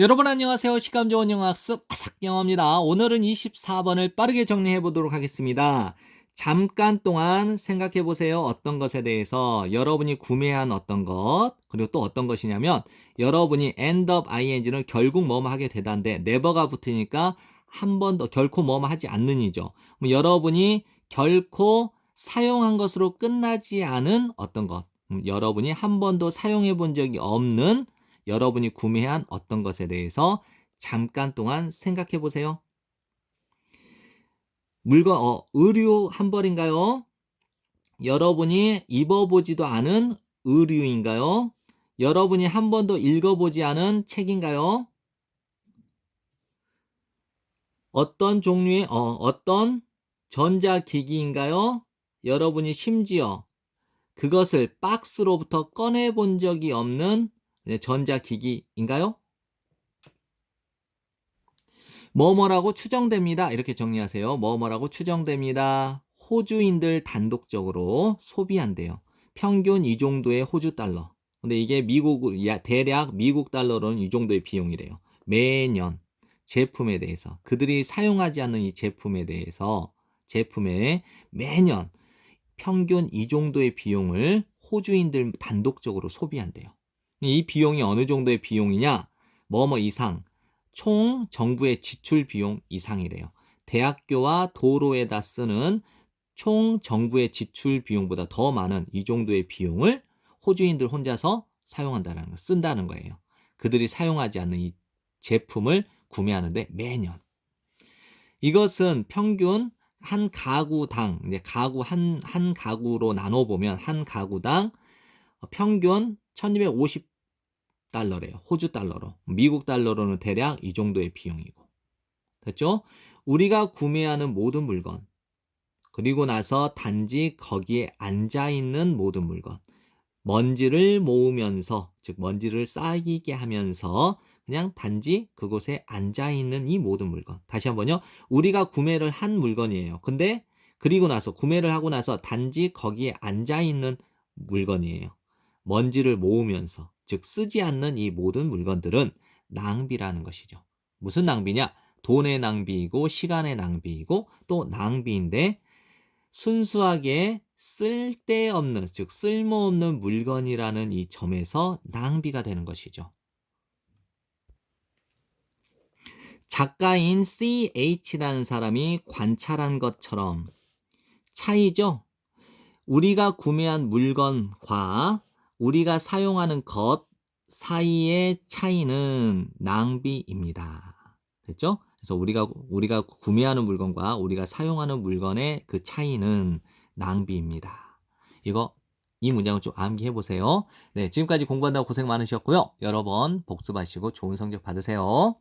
여러분 안녕하세요. 시간 좋은 영어 학습 아삭 영어입니다. 오늘은 24번을 빠르게 정리해 보도록 하겠습니다. 잠깐 동안 생각해 보세요. 어떤 것에 대해서 여러분이 구매한 어떤 것 그리고 또 어떤 것이냐면 여러분이 end of ing를 결국 뭐뭐 하게 되다인데 never가 붙으니까 한 번 더 결코 뭐뭐 하지 않는 이죠. 여러분이 결코 사용한 것으로 끝나지 않은 어떤 것 음, 여러분이 한 번도 사용해 본 적이 없는 여러분이 구매한 어떤 것에 대해서 잠깐 동안 생각해 보세요. 물건, 어, 의류 한 벌인가요? 여러분이 입어보지도 않은 의류인가요? 여러분이 한 번도 읽어보지 않은 책인가요? 어떤 종류의, 어, 어떤 전자기기인가요? 여러분이 심지어 그것을 박스로부터 꺼내본 적이 없는 네, 전자기기인가요? 뭐뭐라고 추정됩니다. 이렇게 정리하세요. 뭐뭐라고 추정됩니다. 호주인들 단독적으로 소비한대요. 평균 이 정도의 호주 달러. 근데 이게 미국, 대략 미국 달러로는 이 정도의 비용이래요. 매년 제품에 대해서. 그들이 사용하지 않는 이 제품에 대해서 제품에 매년 평균 이 정도의 비용을 호주인들 단독적으로 소비한대요. 이 비용이 어느 정도의 비용이냐? 뭐뭐 이상. 총 정부의 지출 비용 이상이래요. 대학교와 도로에다 쓰는 총 정부의 지출 비용보다 더 많은 이 정도의 비용을 호주인들 혼자서 사용한다는 거, 쓴다는 거예요. 그들이 사용하지 않는 이 제품을 구매하는데 매년. 이것은 평균 한 가구당, 이제 가구 한, 한 가구로 나눠보면 한 가구당 평균 1250 달러래요. 호주 달러로. 미국 달러로는 대략 이 정도의 비용이고. 됐죠? 우리가 구매하는 모든 물건. 그리고 나서 단지 거기에 앉아 있는 모든 물건. 먼지를 모으면서, 즉, 먼지를 쌓이게 하면서 그냥 단지 그곳에 앉아 있는 이 모든 물건. 다시 한번요. 우리가 구매를 한 물건이에요. 근데 그리고 나서 구매를 하고 나서 단지 거기에 앉아 있는 물건이에요. 먼지를 모으면서 즉 쓰지 않는 이 모든 물건들은 낭비라는 것이죠. 무슨 낭비냐? 돈의 낭비이고 시간의 낭비이고 또 낭비인데 순수하게 쓸데없는 즉 쓸모없는 물건이라는 이 점에서 낭비가 되는 것이죠. 작가인 CH라는 사람이 관찰한 것처럼 차이죠. 우리가 구매한 물건과 우리가 사용하는 것 사이의 차이는 낭비입니다. 됐죠? 그래서 우리가 우리가 구매하는 물건과 우리가 사용하는 물건의 그 차이는 낭비입니다. 이거 이 문장을 좀 암기해 보세요. 네, 지금까지 공부한다고 고생 많으셨고요. 여러 번 복습하시고 좋은 성적 받으세요.